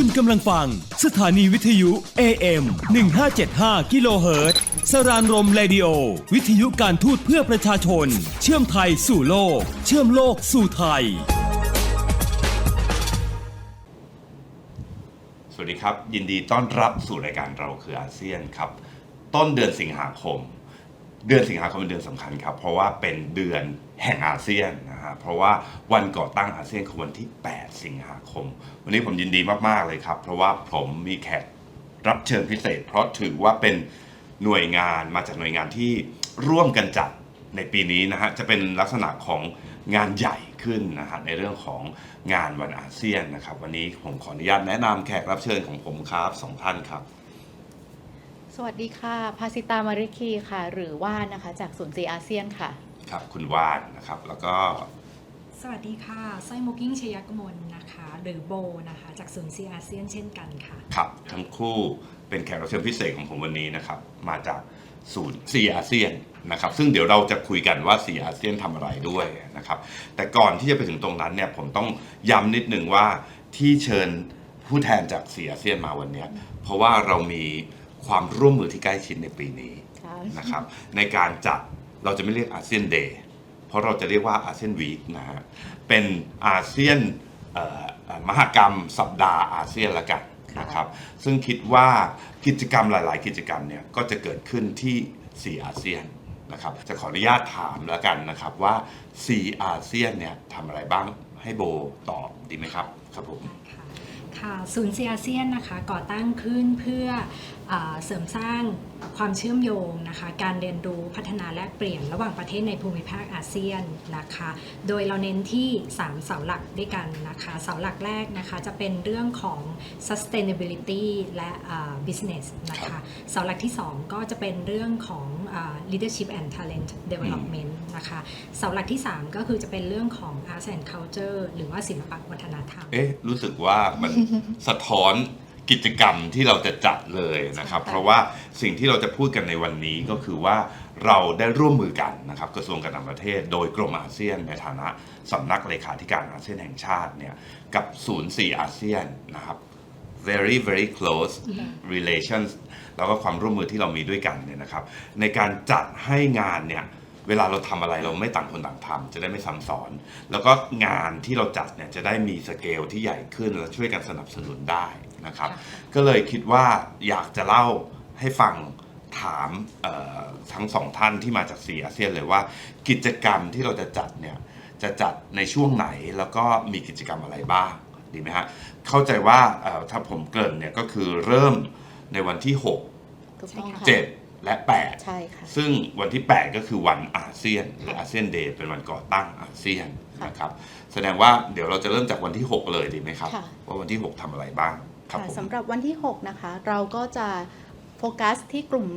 คุณกำลังฟัง สถานีวิทยุ AM 1575กิโลเฮิรตซ์สรานรมเรดิโอ วิทยุการทูตเพื่อประชาชน เชื่อมไทยสู่โลก เชื่อมโลกสู่ไทย สวัสดีครับ ยินดีต้อนรับสู่รายการเราคืออาเซียนครับ ต้นเดือนสิงหาคม เดือนสิงหาคมเป็นเดือนสำคัญครับ เพราะว่าเป็นเดือนแห่งอาเซียนนะฮะเพราะว่าวันก่อตั้งอาเซียนคือวันที่ 8 สิงหาคม วันนี้ผมยินดีมาก ๆ เลยครับ เพราะว่าผมมีแขกรับเชิญพิเศษ เพราะถือว่าเป็นหน่วยงานมาจากหน่วยงานที่ร่วมกันจัดในปีนี้นะฮะจะเป็นลักษณะของงานใหญ่ขึ้นนะฮะในเรื่องของงานวันอาเซียนนะครับ วันนี้ผมขออนุญาตแนะนำแขกรับเชิญของผมครับสองท่านครับ สวัสดีค่ะพาสิตามาริคีค่ะ หรือว่านะคะ จากศูนย์ซีอาเซียนค่ะ ครับ คุณวานนะครับ แล้วก็ สวัสดีค่ะสร้อยโมกิ้งชยกมลนะคะ หรือโบนะคะ จากศูนย์ซีอาเซียนเช่นกันค่ะ ครับ ทั้งคู่เป็นแขกรับเชิญพิเศษของผมวันนี้นะครับ มาจากศูนย์ซีอาเซียนนะครับ ซึ่งเดี๋ยวเราจะคุยกันว่าซีอาเซียนทำอะไรด้วยนะครับ แต่ก่อนที่จะไปถึงตรงนั้นเนี่ยผมต้องย้ำนิดนึงว่าที่เชิญผู้แทนจากซีอาเซียนมาวันเนี้ยเพราะว่าเรามี ความร่วมมือที่ใกล้ชิดในปีนี้นะครับ ในการจัดเราจะไม่เรียกอาเซียนเดย์เพราะเราจะเรียกว่าอาเซียนวีคนะฮะเป็นอาเซียนเอ่อเอ่อมหกรรมสัปดาห์อาเซียนละกันค่ะนะครับ ซึ่งคิดว่ากิจกรรมหลาย ๆ กิจกรรมเนี่ยก็จะเกิดขึ้นที่สีอาเซียนนะครับ จะขออนุญาตถามแล้วกันนะครับว่าสีอาเซียนเนี่ยทำอะไรบ้างให้โบตอบดีไหมครับครับผม ค่ะค่ะศูนย์ซีอาเซียนนะคะก่อตั้งขึ้นเพื่ออา เสริมสร้างความเชื่อมโยงนะคะ การเรียนรู้พัฒนาแลกเปลี่ยนระหว่างประเทศในภูมิภาคอาเซียนนะคะ โดยเราเน้นที่ 3 เสาหลักด้วยกันนะคะ เสาหลักแรกนะคะจะเป็นเรื่องของ sustainability และ business นะคะ เสาหลักที่ 2 ก็จะเป็นเรื่องของ leadership and talent development นะคะ เสาหลักที่ 3 ก็คือจะเป็นเรื่องของ arts and culture หรือว่าศิลปะวัฒนธรรม เอ๊ะ รู้สึกว่ามันสะท้อน กิจกรรมที่เราจะจัดเลยนะครับใช่ค่ะเพราะว่าสิ่งที่เราจะพูดกันในวันนี้ก็คือว่าเราได้ร่วมมือกันนะครับกระทรวงการต่างประเทศ โดยกรมอาเซียนในฐานะสำนักเลขาธิการอาเซียนแห่งชาติเนี่ยกับศูนย์สี่อาเซียนนะครับ very very close relations แล้วก็ความร่วมมือที่เรามีด้วยกันเนี่ยนะครับ ในการจัดให้งานเนี่ยเวลาเราทำอะไรเราไม่ต่างคนต่างทำจะได้ไม่ซ้ำซ้อน แล้วก็งานที่เราจัดเนี่ยจะได้มีสเกลที่ใหญ่ขึ้นและช่วยกันสนับสนุนได้ นะครับ ก็เลยคิดว่าอยากจะเล่าให้ฟังถามเอ่อทั้งสองท่านที่มาจากสีอาเซียนเลยว่า กิจกรรมที่เราจะจัดเนี่ยจะจัดในช่วงไหนแล้วก็มีกิจกรรมอะไรบ้างดีไหมฮะเข้าใจว่าเอ่อถ้าผมเกริ่นเนี่ยก็คือเริ่มในวันที่6ถูกต้องค่ะ7และ 8 ใช่ค่ะ ซึ่งวันที่ 8 ก็คือวันอาเซียนหรืออาเซียนเดย์เป็นวันก่อตั้งอาเซียนค่ะนะครับ แสดงว่าเดี๋ยวเราจะเริ่มจากวันที่ 6 เลยดีไหมครับค่ะว่าวันที่ 6ทำอะไรบ้าง ครับค่ะผม สำหรับวันที่ 6 นะคะ เราก็จะโฟกัสที่กลุ่ม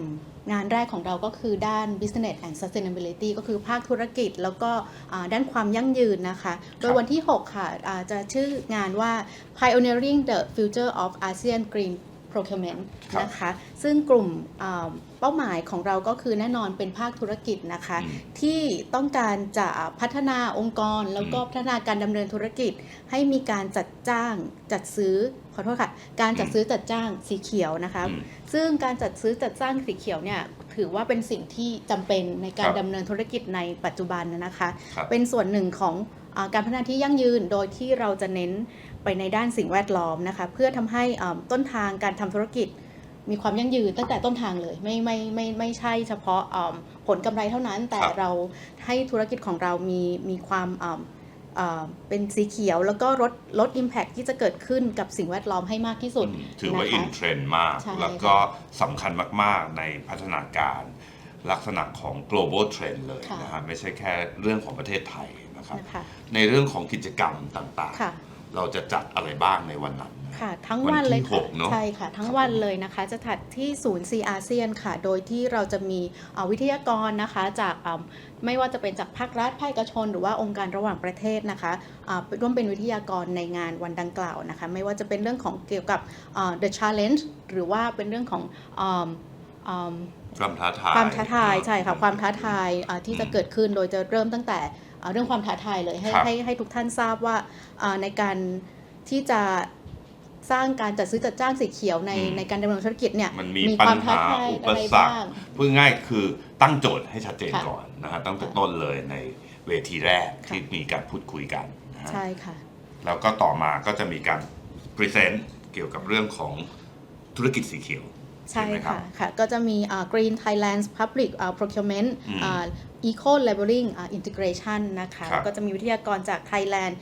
งานแรกของเราก็คือด้าน business and sustainability ก็คือภาคธุรกิจแล้วก็อ่าด้านความยั่งยืนนะคะ โดยวันที่ 6 ค่ะอ่าจะชื่องานว่า pioneering the future of ASEAN green procurement ครับนะคะ ซึ่งกลุ่มอ่าเป้าหมายของเราก็คือแน่นอนเป็นภาคธุรกิจนะคะอืมที่ต้องการจะพัฒนาองค์กรแล้วก็อืมพัฒนาการดำเนินธุรกิจ ให้มีการจัดจ้างจัดซื้อขอโทษค่ะ การจัดซื้อจัดจ้างสีเขียวนะคะอืมซึ่งการจัดซื้อจัดจ้างสีเขียวเนี่ยถือว่าเป็นสิ่งที่จำเป็นในการครับดำเนินธุรกิจในปัจจุบันนะคะครับเป็นส่วนหนึ่งของอาการพัฒนาที่ยั่งยืนโดยที่เราจะเน้น ไปในด้านสิ่งแวดล้อมนะคะ เพื่อทำให้อ่าต้นทางการทำธุรกิจมีความยั่งยืนตั้งแต่ต้นทางเลย ไม่ไม่ไม่ไม่ใช่เฉพาะอ่าผลกำไรเท่านั้น แต่ครับเราให้ธุรกิจของเรามีมีความอ่าอ่าเป็นสีเขียวแล้วก็ลดลด Impact ที่จะเกิดขึ้นกับสิ่งแวดล้อมให้มากที่สุดอืมถือว่านะคะอินเทรนด์มากใช่แล้วก็สำคัญมาก ๆ ในพัฒนาการลักษณะของ global trend เลยค่ะนะฮะไม่ใช่แค่เรื่องของประเทศไทยนะครับนะคะในเรื่องของกิจกรรมต่างค่ะๆ เราจะจัดอะไรบ้างในวันนั้น ค่ะ ทั้งวันเลยวันที่ค่ะหกเนอะใช่ค่ะ ทั้งครับวันผมเลยนะคะ จะถัดที่ศูนย์ซีอาเซียนค่ะ โดยที่เราจะมีเอ่อวิทยากรนะคะจากอ่าไม่ว่าจะเป็นจากภาครัฐภาคเอกชน หรือว่าองค์การระหว่างประเทศนะคะอ่าร่วมเป็นวิทยากรในงานวันดังกล่าวนะคะ ไม่ว่าจะเป็นเรื่องของเกี่ยวกับอ่า the challenge หรือว่าเป็นเรื่องของอ่าอ่าความท้าทายความท้าทายเนอะ ใช่ค่ะความท้าทายอ่าที่จะอืมเกิดขึ้นโดยจะเริ่มตั้งแต่อ่า เรื่องความท้าทายเลยให้ครับให้ให้ทุกท่านทราบว่าอ่าในการที่จะสร้างการจัดซื้อจัดจ้างสีเขียวในอืมในการดำเนินธุรกิจเนี่ยมันมีควปัญท้หาทยอุปอะไรสรรคบ้างพูดง่ายคือตั้งโจทย์ให้ชัดเจนค่ะก่อนนะฮะตั้งแต่ค่ะต้นเลยในเวทีแรกค่ะที่มีการพูดคุยกันนะฮะใช่ค่ะแล้วก็ต่อมาก็จะมีการพรีเซนต์เกี่ยวกับเรื่องของธุรกิจสีเขียว ใช่ไหมรับค่ะค่ะ ก็จะมีอ่า Green Thailand Public อ่า Procurement อืมอ่า Eco Labeling อ่า Integration นะคะครับแล้วก็จะมีวิทยากรจาก Thailand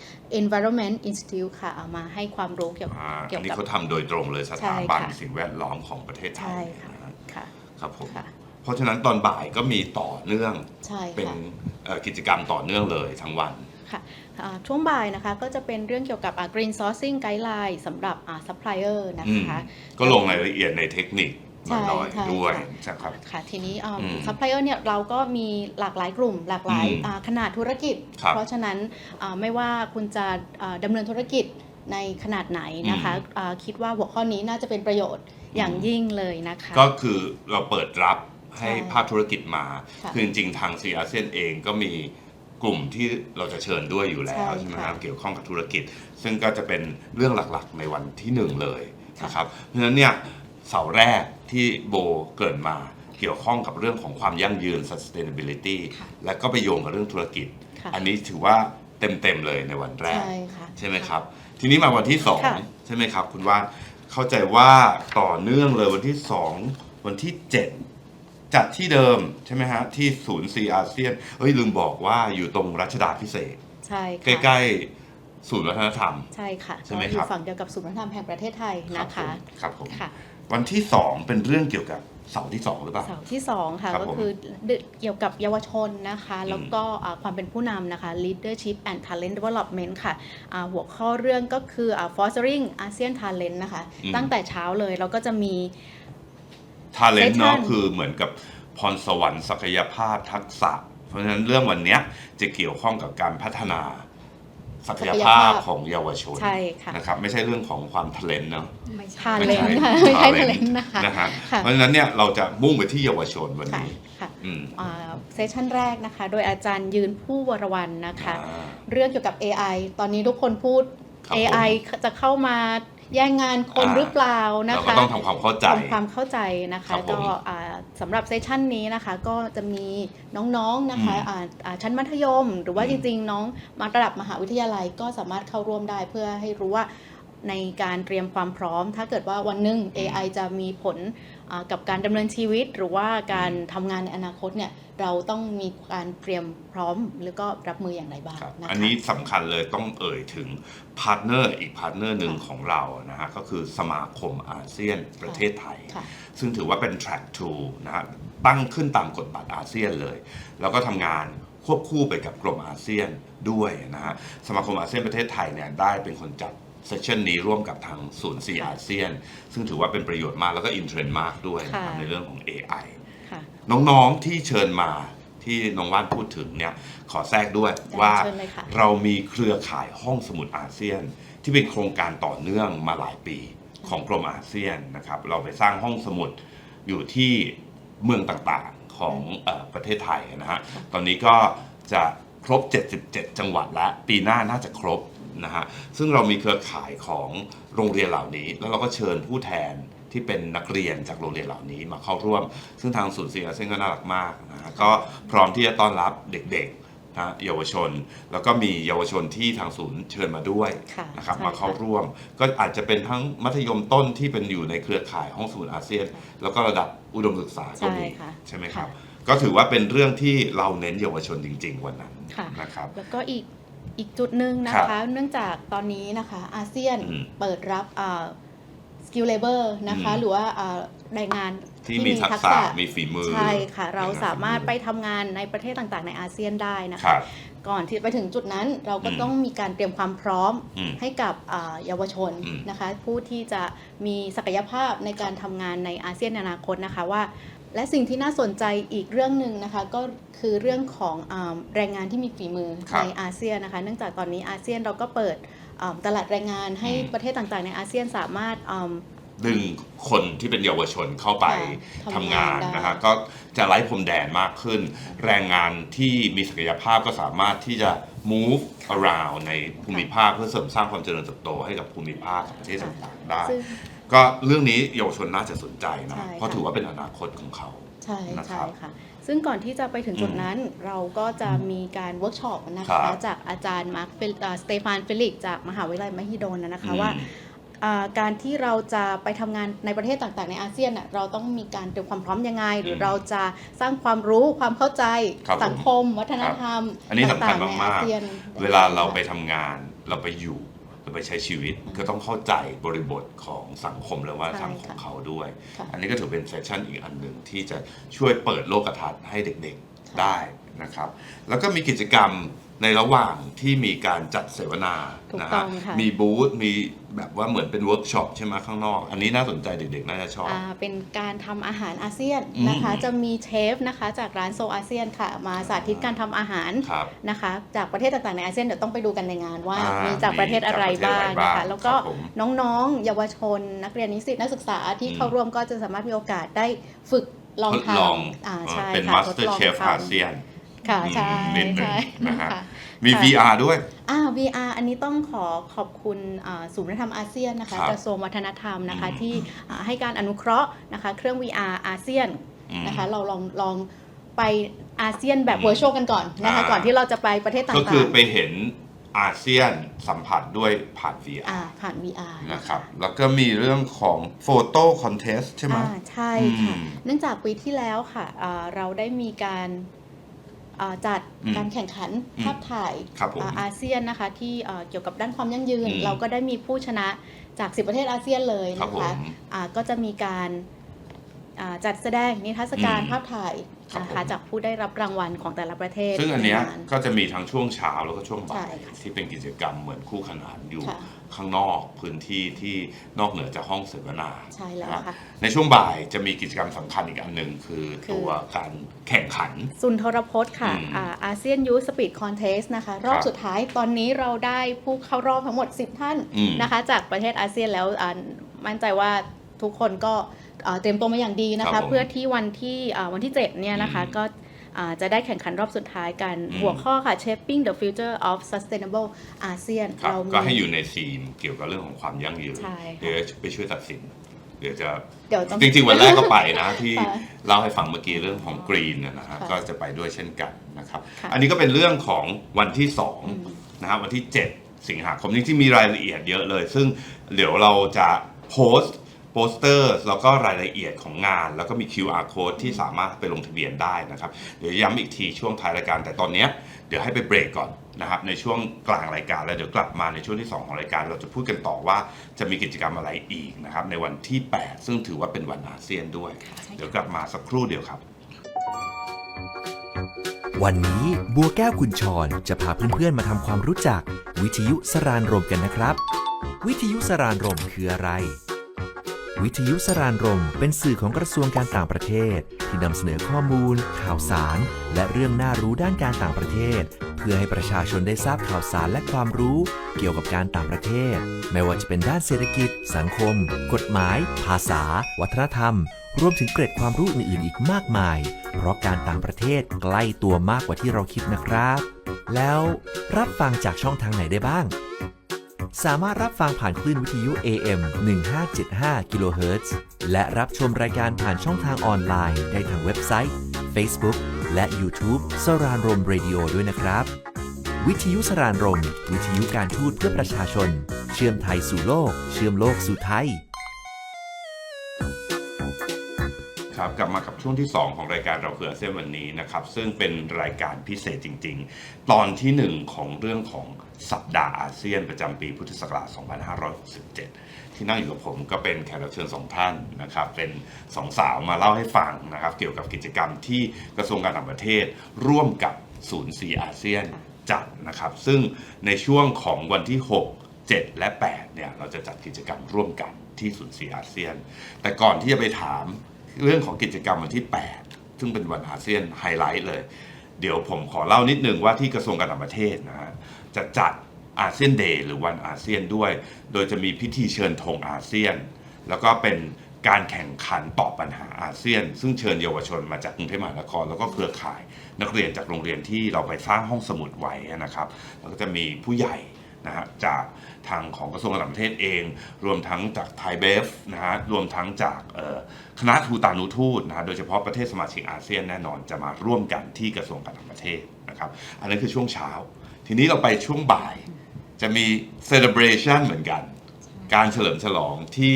Environment Institute ค่ะเอามาให้ความรู้เกี่ยวอ่าเกี่อัยนวนี้กับเขาทำโดยตรงเลยสใช่ถาบันค่ะสิ่งแวดล้อมของประเทศไทใช่ยค่ะนะฮะค่ะครับผมค่ะเพราะฉะนั้นตอนบ่ายก็มีต่อเนื่องใช่เป็นค่ะเอ่อกิจกรรมต่อเนื่องเลยทั้งวัน ค่ะอ่าช่วงบ่ายนะคะก็จะเป็นเรื่องเกี่ยวกับอ่า Green Sourcing Guideline สำหรับอ่า Supplier นะอืมคะก็ลงรายละเอียดในเทคนิคใช่มาหน่อยใช่ด้วยค่ะนะครับค่ะทีนี้อ่าอืมซัพพลายเออร์เนี่ยเราก็มีหลากหลายกลุ่ม หลากหลายอืมอ่าขนาดธุรกิจครับเพราะฉะนั้นอ่าไม่ว่าคุณจะอ่าดำเนินธุรกิจในขนาดไหนนะคะอ่าคิดว่าหัวข้อนี้น่าจะเป็นประโยชน์อย่างยิ่งเลยนะคะ ก็คือเราเปิดรับให้ใช่ภาคธุรกิจมาค่ะคือจริงๆทางซีอาเซียนเองก็มี กลุ่มที่เราจะเชิญด้วยอยู่แล้วใช่ใช่ไหมค่ะครับเกี่ยวข้องกับธุรกิจ ซึ่งก็จะเป็นเรื่องหลักๆในวันที่หนึ่งเลยค่ะนะครับเพราะฉะนั้นเนี่ยเสาร์แรกที่โบเกริดมาเกี่ยวข้องกับเรื่องของความยั่งยืน sustainability ค่ะและก็ไปโยงกับเรื่องธุรกิจ ค่ะ อันนี้ถือว่าเต็มๆเลยในวันแรก ใช่ค่ะ ใช่ไหมครับ ทีนี้มาวันที่สองค่ะ ใช่ไหมครับ คุณว่านเข้าใจว่าต่อเนื่องเลยวันที่สองวันที่เจ็ด จัดที่เดิมใช่ไหมฮะ ที่ศูนย์ซีอาเซียนเอ้ยลืมบอกว่าอยู่ตรงรัชดาพิเศษกใช่ใกค่ะล้ๆศูนย์วัฒนธรรม ใช่ค่ะใช่ไหมก็อครัยู่บฝั่งเดียวกับศูนย์วัฒนธรรมแห่งประเทศไทยนะคะครับผม ค่ะ วันที่สองเป็นเรื่องเกี่ยวกับเสาร์ที่สองหรือเปล่า เสาร์ที่2ค่ะครับก็ผมคือเกี่ยวกับเยาวชนนะคะ แล้วก็อ่าความเป็นผู้นำนะคะ leadership and talent development ค่ะอ่าหัวข้อเรื่องก็คืออ่า fostering ASEAN talent นะคะ อืมตั้งแต่เช้าเลยเราก็จะมี ทาเลนต์เนาะ Session คือเหมือนกับพรสวรรค์ศักยภาพทักษะ เพราะฉะนั้นเรื่องวันเนี้ยจะเกี่ยวข้องกับการพัฒนา ศักยภาพของเยาวชนใช่ค่ะ นะครับ ไม่ใช่เรื่องของความทะเลนเนาะ ไม่ใช่ talent ค่ะไม่ไม่ใช่ใช่ talent talent นะคะนะฮะค่ะ เพราะฉะนั้นเนี่ยเราจะมุ่งไปที่เยาวชนวันค่ะนี้ ค่ะอืมเซสชันแรกนะคะ โดยอาจารย์ยืนผู้วรวันนะคะ อ่า เรื่องเกี่ยวกับ AI ตอนนี้ทุกคนพูด ครับ AI จะเข้ามา แย่งงานคนอ่าหรือเปล่านะเราก็คะต้องทำความเข้าใจ ทำความเข้าใจนะคะครับผมก็อ่าสำหรับเซสชันนี้นะคะก็จะมีน้องๆนะคะอืมอ่าอ่าชั้นมัธยม หรือว่าอืจมริงๆ น้องมาระดับมหาวิทยาลัยก็สามารถเข้าร่วมได้เพื่อให้รู้ว่า ในการเตรียมความพร้อม ถ้าเกิดว่าวันหนึ่ง AI จะมีผลอ่ากับการดำเนินชีวิต หรือว่าการทำงานในอนาคตเนี่ยเราต้องมีการเตรียมพร้อมแล้วก็รับมืออย่างไรบ้างครับนะคะอันนี้สำคัญเลยต้องเอ่ยถึงพาร์ทเนอร์อีกพาร์ทเนอร์หนึ่งค่ะของเรานะฮะก็คือสมาคมอาเซียนประเทศไทยค่ะซึ่งถือว่าเป็น track to นะฮะตั้งขึ้นตามกฎบัตรอาเซียนเลย แล้วก็ทำงานควบคู่ไปกับกรมอาเซียนด้วยนะฮะสมาคมอาเซียนประเทศไทยเนี่ยได้เป็นคนจัด เซสชันนี้ร่วมกับทางศูนย์ซีอาเซียน ซึ่งถือว่าเป็นประโยชน์มากแล้วก็อินเทรนด์มากด้วยนะครับค่ะในเรื่องของ AI ค่ะ น้องๆที่เชิญมาที่น้องว่านพูดถึงเนี่ยขอแทรกด้วยได้ว่าเชิญเลยค่ะ เรามีเครือข่ายห้องสมุดอาเซียน ที่เป็นโครงการต่อเนื่องมาหลายปีของกรมอาเซียนนะครับเราไปสร้างห้องสมุดอยู่ที่เมืองต่างๆของเออประเทศไทยนะฮะตอนนี้ก็จะครบ 77 จังหวัดแล้ว ปีหน้าน่าจะครบ นะฮะซึ่งเรามีเครือข่ายของโรงเรียนเหล่านี้ แล้วเราก็เชิญผู้แทนที่เป็นนักเรียนจากโรงเรียนเหล่านี้มาเข้าร่วม ซึ่งทางศูนย์เสียอาเซียนก็น่ารักมากนะฮะก็พร้อมที่จะต้อนรับเด็กๆนะเยาวชน แล้วก็มีเยาวชนที่ทางศูนย์เชิญมาด้วยค่ะนะครับใช่มาเข้าค่ะร่วม ก็อาจจะเป็นทั้งมัธยมต้นที่เป็นอยู่ในเครือข่ายห้องสมุดอาเซียน แล้วก็ระดับอุดมศึกษาก็มีใช่ค่ะใช่ไหมครับค่ะก็ถือว่าเป็นเรื่องที่เราเน้นเยาวชนจริง ๆ วันนั้นค่ะ นะครับ แล้วก็อีก อีกจุดหนึ่งนะครัคะ บเนื่องจากตอนนี้นะคะอาเซียนอืมเปิดรับสกิลเลเบอร์นะคะ อืม หรือว่าอ่าแรงงานที่มีทักษะมีฝีมือใช่ค่ะ เรามีงนสามารถฝีไปทำงานในประเทศต่างๆ ในอาเซียนได้นะคคะ รับ ก่อนที่ไปถึงจุดนั้นเราก็อืม ต้องมีการเตรียมความพร้อม อืม ให้กับอ่าเยาวชนอืมนะคะ ผู้ที่จะมีศักยภาพในการทำงานในอาเซียนในอนาคตนะคะว่า และสิ่งที่น่าสนใจอีกเรื่องหนึ่งนะคะก็คือเรื่องของอาแรงงานที่มีฝีมือครับในอาเซียนนะคะเนื่องจากตอนนี้อาเซียนเราก็เปิดอ่าตลาดแรงงานให้อืมประเทศต่างๆ ในอาเซียนสามารถอ่าดึงคนที่เป็นเยาวชนเข้าไปค่ะทำงานทำงานได้นะฮะก็จะไร้พรมแดนมากขึ้น แรงงานที่มีศักยภาพก็สามารถที่จะ move around ในภูมิภาคเพื่อเสริมสร้างความเจริญเติบโตให้กับภูมิภาคประเทศต่างๆได้ซึ่ง ก็เรื่องนี้เยาวชนน่าจะสนใจนะ ใช่เพราะค่ะถือว่าเป็นอนาคตของเขา ใช่นะคใช่รับค่ะ ซึ่งก่อนที่จะไปถึงจุดอืมนั้นเราก็จะมีการเวิร์กช็อปนะครัคะ บจากอาจารย์มาร์คเฟลเอ่อสเตฟานเฟลิกซ์จากมหาวิทยาลัยมหิดลนะนะคะอืมว่าอ่า การที่เราจะไปทำงานในประเทศต่างๆ ในอาเซียนน่ะเราต้องมีการเตรียมความพร้อมยังไง หรือเราจะสร้างความรู้ความเข้าใจครับผมสังคม วัฒนธรรมอันนี้สำคัญต่งๆในมากอาซียนๆเวลาเราไปทำงานเราไปอยู่เรา ไปใช้ชีวิตก็ต้องเข้าใจบริบทของสังคมและวัฒนธรรมใช่ขค่ะองเขาด้วยค่ะอันนี้ก็ถือเป็นเซสชันอีกอันหนึ่งที่จะช่วยเปิดโลกทัศน์ให้เด็กๆได้นะครับ แล้วก็มีกิจกรรม ในระหว่างที่มีการจัดเสวนาถูกนะต้ฮะองค่ะ มีบูธมีแบบว่าเหมือนเป็นเวิร์กช็อปใช่ไหมข้างนอก อันนี้น่าสนใจเด็กๆ น่าจะชอบ อ่าเป็นการทำอาหารอาเซียนอืมนะคะจะมีเชฟนะคะ จากร้านโซอาเซียนค่ะ มาสาธิตการทำอาหารครับ นะคะ จากประเทศต่างๆในอาเซียนเดี๋ยวต้องไปดูกันในงานว่าอ่ามีมีจากประเทศอะไรมีจากประเทศบ้างอะไรนะบ้างคะแล้วก็ครับผมน้องๆ เยาวชน นักเรียนนิสิตนักศึกษาที่อืม เข้าร่วมก็จะสามารถมีโอกาสได้ฝึกลองทดทลองำอ่าใช่เป็นค่ะมาสทดเตอร์ลองเชฟทำอาเซียน ค่ะใช่นิดหนึ่งใช่นะฮะค่ะ มี ค่ะ VR ด้วย อ่า VR อันนี้ต้องขอขอบคุณอ่าศูนย์วัฒนธรรมอาเซียนนะคะครับกระทรวงวัฒนธรรมนะคะอืม ที่อ่าให้การอนุเคราะห์นะคะเครื่อง VR อาเซียนอืม นะคะเราลองลองไปอาเซียนแบบ อืมเวอร์ชวลกันก่อนนะคะอ่า ก่อนที่เราจะไปประเทศต่างก็ๆคือไปเห็นอาเซียนสัมผัสด้วยผ่าน VR อ่าผ่าน VR นะครับ แล้วก็มีเรื่องของโฟโต้คอนเทสใช่ไหม อ่าใช่ค่ะ อืมเนื่องจากปีที่แล้วค่ะอ่าเราได้มีการอ่า จัดอืมการแข่งขันอืม ภาพถ่ายครับผม อ่าอาเซียนนะคะที่อ่าเกี่ยวกับด้านความยั่งยืน อืม เราก็ได้มีผู้ชนะจาก 10 ประเทศอาเซียนเลยครับนะผมคะอ่าก็จะมีการอ่าจัดแสดงนิทรรศการอืมภาพถ่ายครับ นะผมคะจากผู้ได้รับรางวัลของแต่ละประเทศซึ่งอันเนี้ยใงานก็จะมีทั้งช่วงเช้าแล้วก็ช่วงบ่าใช่ยค่ะที่เป็นกิจกรรมเหมือนคู่ขนานอยู่ค่ะ ข้างนอกพื้นที่ที่นอกเหนือจากห้องเสวนาใช่แล้วนะค่ะ ในช่วงบ่ายจะมีกิจกรรมสำคัญอีกอันหนึ่งคือคือ ตัวการแข่งขัน สุนทรพจน์ค่ะอืมอาเซียนยูสปีดคอนเทสนะคะ รอบครับสุดท้ายตอนนี้เราได้ผู้เข้ารอบทั้งหมด 10 ท่านอืมนะคะ จากประเทศอาเซียนแล้วอ่ามั่นใจว่าทุกคนก็อ่า เตรียมตัวมาอย่างดีนะครัคะ บผม เพื่อที่วันที่อ่าวันที่ 7 เนี่ยนะคะอืมก็อ่าจะได้แข่งขันรอบสุดท้ายกันอืมหัวข้อค่ะ shaping the future of sustainable ASEAN ครับเรามีก็ให้อยู่ในธีมเกี่ยวกับเรื่องของความยั่งยืนใช่ค่ะเดี๋ยวไปช่วยตัดสิน เดี๋ยวจะเดี๋ยวต้องจริงๆวันแรกก็ไปนะ ที่ค่ะเล่าให้ฟังเมื่อกี้เรื่องของกรีนนะฮะค่ะก็จะไปด้วยเช่นกันนะครับ ค่ะอันนี้ก็เป็นเรื่องของวันที่อืม2นะฮะวันที่ 7 สิงหาคมจริงๆมีรายละเอียดเยอะเลย ซึ่งเดี๋ยวเราจะโพสต์ โปสเตอร์แล้วก็รายละเอียดของงาน แล้วก็มี QR code ที่สามารถไปลงทะเบียนได้นะครับ เดี๋ยวย้ำอีกทีช่วงท้ายรายการ แต่ตอนเนี้ยเดี๋ยวให้ไปเบรกก่อนนะครับในช่วงกลางรายการแล้วเดี๋ยวกลับมาในช่วงที่ 2 ของรายการ เราจะพูดกันต่อว่าจะมีกิจกรรมอะไรอีกนะครับในวันที่ 8 ซึ่งถือว่าเป็นวันอาเซียนด้วย เดี๋ยวกลับมาสักครู่เดียวครับ วันนี้บัวแก้วคุณชรจะพาเพื่อนๆมาทำความรู้จัก วิทยุสรานรมกันนะครับ วิทยุสรานรมคืออะไร วิทยุสรานรมเป็นสื่อของกระทรวงการต่างประเทศ ที่นำเสนอข้อมูล ข่าวสาร และเรื่องน่ารู้ด้านการต่างประเทศ เพื่อให้ประชาชนได้ทราบข่าวสารและความรู้ เกี่ยวกับการต่างประเทศ ไม่ว่าจะเป็นด้านเศรษฐกิจ สังคม กฎหมาย ภาษา วัฒนธรรม รวมถึงเกร็ดความรู้อื่นๆ อีกมากมาย เพราะการต่างประเทศใกล้ตัวมากกว่าที่เราคิดนะครับ แล้วรับฟังจากช่องทางไหนได้บ้าง สามารถรับฟังผ่านคลื่นวิทยุ AM 1575กิโลเฮิรตซ์และรับชมรายการผ่านช่องทางออนไลน์ ได้ทางเว็บไซต์ Facebook และ YouTube สรานรมเรดิโอด้วยนะครับ วิทยุสรานรม วิทยุการทูตเพื่อประชาชน เชื่อมไทยสู่โลก เชื่อมโลกสู่ไทย ครับกลับมากับช่วงที่ 2 ของรายการเราคืออเซียนวันนี้นะครับซึ่งเป็นรายการพิเศษจริง ๆ ตอนที่ 1 ของเรื่องของสัปดาห์อาเซียนประจำปีพุทธศักราช 2567 ที่นั่งอยู่กับผมก็เป็นแขกรับเชิญสองท่านนะครับเป็นสองสาวมาเล่าให้ฟังนะครับเกี่ยวกับกิจกรรมที่กระทรวงการต่างประเทศ ร่วมกับศูนย์ซีอาเซียนจัดนะครับซึ่งในช่วงของวันที่ 6 7 และ8เนี่ยเราจะจัดกิจกรรมร่วมกันที่ศูนย์ซีอาเซียน แต่ก่อนที่จะไปถาม เรื่องของกิจกรรมวันที่ 8 ซึ่งเป็นวันอาเซียนไฮไลท์เลย เดี๋ยวผมขอเล่านิดนึงว่าที่กระทรวงการต่างประเทศนะฮะจะจัดอาเซียนเดย์หรือวันอาเซียนด้วย โดยจะมีพิธีเชิญธงอาเซียน แล้วก็เป็นการแข่งขันตอบปัญหาอาเซียน ซึ่งเชิญเยาวชนมาจากกรุงเทพมหานคร แล้วก็เครือข่ายนักเรียนจากโรงเรียนที่เราไปสร้างห้องสมุดไว้นะครับ แล้วก็จะมีผู้ใหญ่ นะฮะจากทางของกระทรวงการต่างประเทศเอง รวมทั้งจากไทยเบฟนะฮะรวมทั้งจากเอ่อคณะทูตานุทูตนะฮะโดยเฉพาะประเทศสมาชิกอาเซียนแน่นอนจะมาร่วมกันที่กระทรวงการต่างประเทศนะครับอันนั้นคือช่วงเช้า ทีนี้เราไปช่วงบ่ายจะมี celebration เหมือนกัน การเฉลิมฉลองที่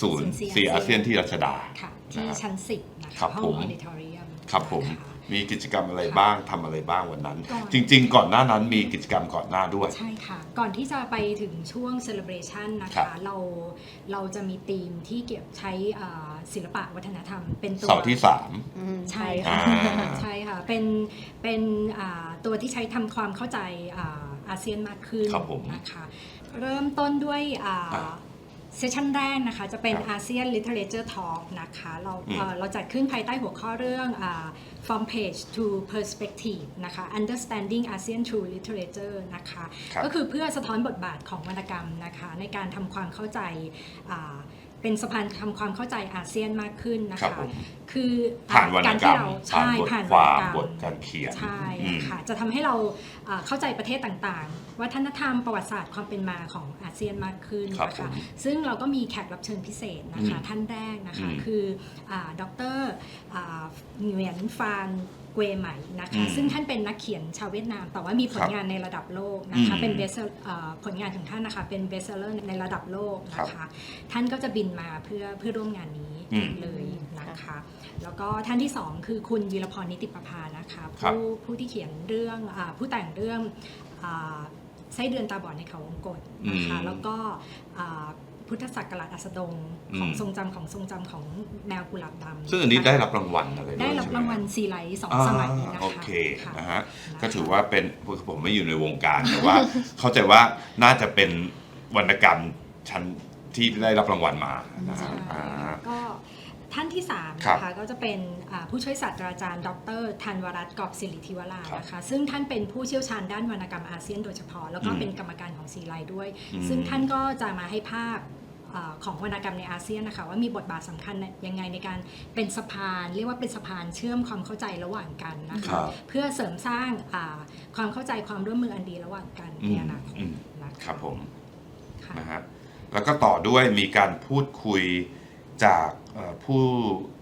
ศูนย์ศูนย์ซีอาเซียนที่รัชดาค่ะที่นะครับชั้นสิบนะครัคะบห้อผงมออดิทอเรียมครับผมนะคะ มีกิจกรรมอะไรค่ะบ้างทำอะไรบ้างวันนั้น ก่อน จริง ๆ ก่อนหน้านั้นมีกิจกรรมก่อนหน้าด้วย ใช่ค่ะ ก่อนที่จะไปถึงช่วง celebration นะครัคะบ เราเราจะมีธีมที่เกี่ยวใช้อ่าศิลปะวัฒนธรรมเป็นตัว เสาร์ที่สาม อืมใช่ค่ะค่ะอ่า ใช่ค่ะ เป็นเป็นอ่าตัวที่ใช้ทำความเข้าใจอ่าอาเซียนมากขึ้นครับผมนะคะ เริ่มต้นด้วยอ่าอ่า เซสชันแรกนะคะจะเป็นครับอาเซียน Literature Talk นะคะเราอืมเอ่อเราจัดขึ้นภายใต้หัวข้อเรื่องอ่า From Page to Perspective นะคะ Understanding ASEAN Through Literature นะคะครับก็คือเพื่อสะท้อนบทบาทของวรรณกรรมนะคะในการทำความเข้าใจอ่า เป็นสะพานทำความเข้าใจอาเซียนมากขึ้นนะครัคะบผมคืออ่ผ่านวรรณการกรที่รมเราผ่านใช่บทผ่านควาวรมรณกรรมบทการเขียนใช่อืมค่ะจะทำให้เราอ่าเข้าใจประเทศต่างๆ วัฒนธรรมประวัติศาสตร์ความเป็นมาของอาเซียนมากขึ้นครับนะผคะมซึ่งเราก็มีแขกรับเชิญพิเศษนะคะอืมท่านแรกนะคะอืมคืออาดรอ่าเหวียนฟาน เกวใหม่นะคะอืมซึ่งท่านเป็นนักเขียนชาวเวียดนาม แต่ว่ามีผคลรับงานในระดับโลกนะคะอืมเป็นเบสผลงานของท่านนะคะ เป็นเบสเซอร์ในระดับโลกนะครัคะบท่านก็จะบินมาเพื่อเพื่อร่วมงานนี้อืมเลยนะคะแล้วก็ท่านที่สองคือคุณวีรพรนิติประภานะคะครับผู้ผู้ที่เขียนเรื่องอาผู้แต่งเรื่องอาไส้เดือนตาบอดในเขาวงกตนะคะอืมแล้วก็อ่า พุทธศักราชอัสดงของอืมทรงจำของทรงจำของแมวกุหลาบดำซึ่งอันนี้ะคะได้รับรางวัลอะไรด้วยได้รับใช่หมรางวัลซีไลท์สองอ่าสมัยนะคะโอเคค่ะ นะฮะนะคะก็ถือว่าเป็นผมไม่อยู่ในวงการแต่ว่า เข้าใจว่าน่าจะเป็นวรรณกรรมชั้นที่ได้รับรางวัลมานะใช่ฮะอ่า ก็ ท่านที่3ครับนะคะก็จะเป็นอ่าผู้ช่วยศาสตราจารย์ ดรธันวรัตน์กอบศิริธิวราครับนะคะซึ่งท่านเป็นผู้เชี่ยวชาญด้านวรรณกรรมอาเซียนโดยเฉพาะ แล้วก็อืมเป็นกรรมการของซีไลด้วยอืมซึ่งท่านก็จะมาให้ภาพอ่าของวรรณกรรมในอาเซียนนะคะว่ามีบทบาทสำคัญยังไงในการเป็นสะพาน เรียกว่าเป็นสะพานเชื่อมความเข้าใจระหว่างกันนะครัคะบเพื่อเสริมสร้างอ่าความเข้าใจความร่วมมืออันดีระหว่างกันในอนาคตอืมนะคะครับผมค่ะนะฮะแล้วก็ต่อด้วยมีการพูดคุย จากเอ่อผู้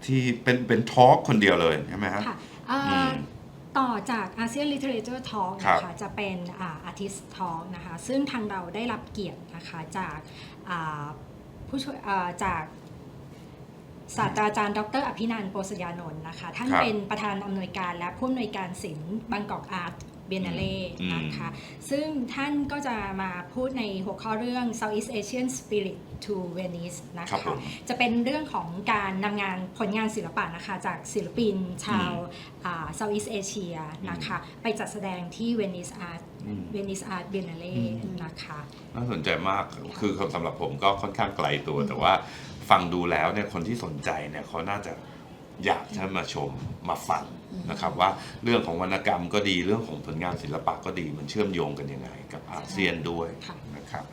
ที่เป็นเป็นทอล์กคนเดียวเลยใช่ไหมฮะค่ะเอ่อออืมต่อจากอาเซียน Literature Talk ครับนะคะจะเป็นอ่า Artist Talk นะคะซึ่งทางเราได้รับเกียรตินะคะจากอ่าผู้ช่วยอ่าจากศาสตราจารย์ ดร อภินันท์โปสยานนท์นะคะ ท่านครับเป็นประธานอำนวยการและผู้อำนวยการศิลป์บางกอกอาร์ต เบียนเล่อืมนะคะ ซึ่งท่านก็จะมาพูดในหัวข้อเรื่อง Southeast Asian Spirit to Venice นะครัคะบผมจะเป็นเรื่องของการนำงานผลงานศิลปะนะคะ จากศิลปินชาวเซาท์อีสเอเชียนะคะ ไปจัดแสดงที่เวนิสอาร์ตอืมเวนิสอาร์ตเบียนเล่อืมนะคะน่าสนใจมากคือสำหรับผมก็ค่อนข้างไกลตัวแต่ว่าฟังดูแล้วเนี่ยคนที่สนใจเนี่ยเขาน่าจะ อยากจะมาชมมาฟังนะครับว่าเรื่องของวรรณกรรมก็ดีเรื่องของผลงานศิลปะก็ดีมันเชื่อมโยงกันยังไง กับอาเซียนด้วยค่ะนะครับ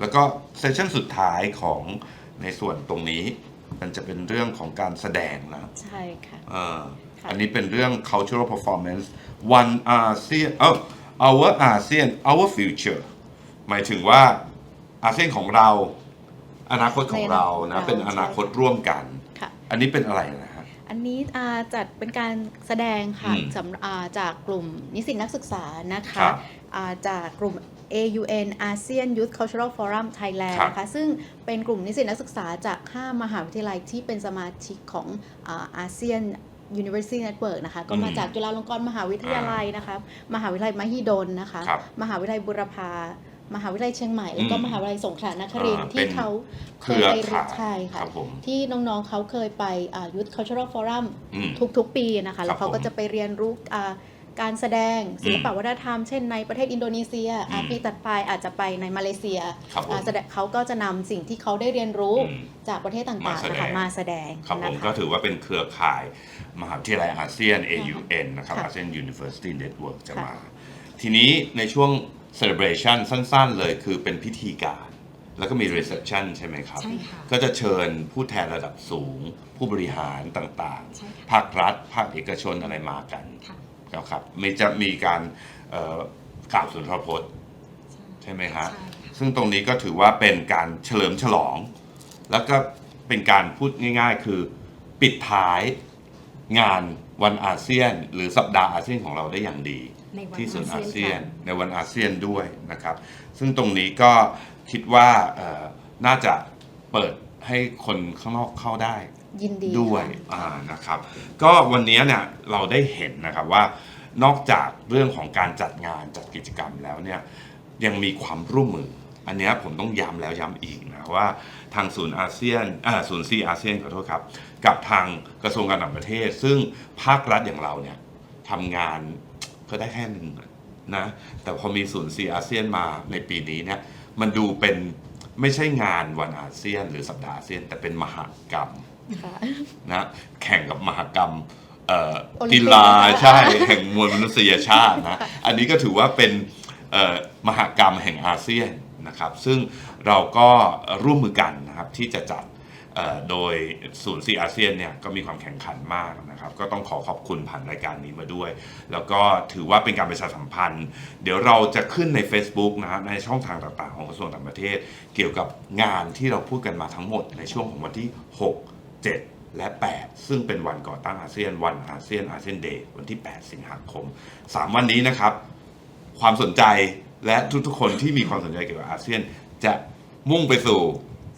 แล้วก็เซสชั่นสุดท้ายของในส่วนตรงนี้ มันจะเป็นเรื่องของการแสดงนะใช่ค่ะเอ่อค่ะอันนี้เป็นเรื่อง cultural performance one ASEAN เอ้า our ASEAN our future หมายถึงว่าอาเซียนของเรา อนาคตของเรานะในอนาคตเป็นอนาคตร่วมกันค่ะอันนี้เป็นอะไรนะฮะ อันนี้อ่าจัดเป็นการแสดงค่ะอืมสำอ่าจากกลุ่มนิสิตนักศึกษานะคคะรับอ่าจากกลุ่ม AUN ASEAN Youth Cultural Forum Thailand ครับนะคะซึ่งเป็นกลุ่มนิสิตนักศึกษาจาก 5 มหาวิทยาลัยที่เป็นสมาชิกของอาเซียน University Network นะคะก็มาอืมจากจุฬาลงกรณ์มหาวิทยาลัยนะคะ มหาวิทยาลัยมหิดลนะคะ ครับ มหาวิทยาลัยบุรพา มหาวิทยาลัยเชียงใหม่แล้วก็อืมมหาวิทยาลัยสงขลานครินทร์อ่าที่เป็นเขาเครือไปข่ายใช่คค่ะรับผมที่น้องๆเขาเคยไปอ่า Youth Cultural Forum อืมทุกๆ ปีนะคะแล้วเขาผมก็จะไปเรียนรู้อ่าการแสดงศิลปะวัฒนธรรม เช่นในประเทศอินโดนีเซียอาอืมปีตัดไปอาจจะไปในมาเลเซียครับผมอ่าแสดงเขาก็จะนำสิ่งที่เขาได้เรียนรู้อืมจากประเทศต่างมาๆแสดงนะคะมาแสดงครับผมนะคะก็ถือว่าเป็นเครือข่ายมหาวิทยาลัยอาเซียน AUN นะครับค่ะอาเซียน University Network จะค่ะมา ทีนี้ในช่วง celebration สั้นๆ เลยคือเป็นพิธีการ แล้วก็มี reception ใช่ไหมครับ ใช่ค่ะ ก็จะเชิญผู้แทนระดับสูง ผู้บริหารต่างใช่ค่ะ ๆ ภาครัฐ ภาคเอกชนอะไรมากันค่ะนะครับมีจะมีการเอ่อกล่าวสุนทรพจน์ ใช่ไหมฮะ ใช่ค่ะ ซึ่งตรงนี้ก็ถือว่าเป็นการเฉลิมฉลอง แล้วก็เป็นการพูดง่ายๆ คือปิดท้ายงานวันอาเซียน หรือสัปดาห์อาเซียนของเราได้อย่างดี ในวันที่ศูนย์อาอาเซีเซียยนนในวันอาเซียนด้วยนะครับ ซึ่งตรงนี้ก็คิดว่าเอ่อน่าจะเปิดให้คนข้างนอกเข้าได้ยินดีด้วยค่ะอ่านะครับ ก็วันนี้เนี่ยเราได้เห็นนะครับว่านอกจากเรื่องของการจัดงานจัดกิจกรรมแล้วเนี่ยยังมีความร่วมมือ อันเนี้ยผมต้องย้ำแล้วย้ำอีกนะว่าทางศูนย์อาเซียนอ่าศูนย์ซีอาเซียนขอโทษครับ กับทางกระทรวงการต่างประเทศ ซึ่งภาครัฐอย่างเราเนี่ยทำงาน ก็ได้แค่หนึ่งนะ แต่พอมีศูนย์ซีอาเซียนมาในปีนี้เนี่ยมันดูเป็นไม่ใช่งานวันอาเซียน หรือสัปดาห์อาเซียน แต่เป็นมหกรรมค่ะ นะแข่งกับมหกรรมเอ่อโอลิมปิกกีฬานะคะใช่แห่งมวลมนุษยชาตินะ อันนี้ก็ถือว่าเป็นเอ่อมหกรรมแห่งอาเซียนนะครับ ซึ่งเราก็ร่วมมือกันนะครับที่จะจัดเอ่อ โดยศูนย์ซีอาเซียนเนี่ยก็มีความแข่งขันมากนะครับ ก็ต้องขอขอบคุณผ่านรายการนี้มาด้วย แล้วก็ถือว่าเป็นการประชาสัมพันธ์ เดี๋ยวเราจะขึ้นใน Facebook นะครับในช่องทางต่างๆ ของกระทรวงต่างประเทศ เกี่ยวกับงานที่เราพูดกันมาทั้งหมดในช่วงของวันที่ 6 7 และ 8 ซึ่งเป็นวันก่อตั้งอาเซียน วันอาเซียนอาเซียนเดย์วันที่ 8 สิงหาคม 3 วันนี้นะครับ ความสนใจและทุกๆคนที่มีความสนใจเกี่ยวกับอาเซียนจะมุ่งไปสู่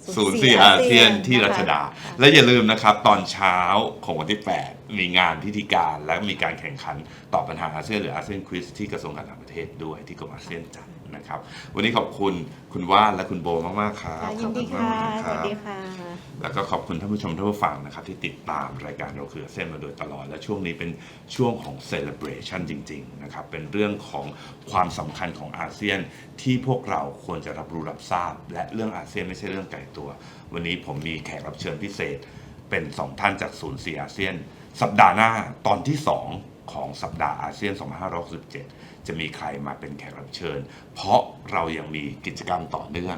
ศูศูนนย์ย์สี่สี่อาเซียนอาเซียนที่รัชดานะคะและอย่าลืมนะครับ ตอนเช้าของวันที่ 8 มีงานพิธีการและมีการแข่งขันตอบปัญหาอาเซียนหรืออาเซียนควิสที่กระทรวงการต่างประเทศด้วยที่กรมอาเซียนจัด นะครับ วันนี้ขอบคุณคุณว่านและคุณโบมากๆครับค่ะยินดีขอบค่ะณมากๆสรับ วัสดีค่ะ แล้วก็ขอบคุณท่านผู้ชมท่านผู้ฟังนะครับ ที่ติดตามรายการเราคืออาเส้นมาโดยตลอด และช่วงนี้เป็นช่วงของ celebration จริง ๆ นะครับ เป็นเรื่องของความสำคัญของอาเซียนที่พวกเราควรจะรับรู้รับทราบ และเรื่องอาเซียนไม่ใช่เรื่องไกลตัว วันนี้ผมมีแขกรับเชิญพิเศษ เป็นสองท่านจากศูนย์สีอาเซียน สัปดาห์หน้าตอนที่ 2 ของสัปดาห์อาเซียน 2567 จะมีใครมาเป็นแขกรับเชิญ เพราะเรายังมีกิจกรรมต่อเนื่อง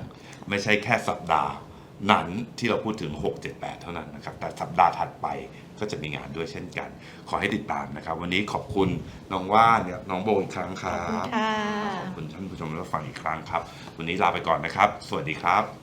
ไม่ใช่แค่สัปดาห์นั้นที่เราพูดถึง 6 7 8 เท่านั้นนะครับ แต่สัปดาห์ถัดไปก็จะมีงานด้วยเช่นกัน ขอให้ติดตามนะครับ วันนี้ขอบคุณน้องว่านเนี่ยน้องโบอีกครั้งครัขอบคุณบค่ะขอบคุณท่านผู้ชมและผู้ฟังอีกครั้งครับ วันนี้ลาไปก่อนนะครับ สวัสดีครับ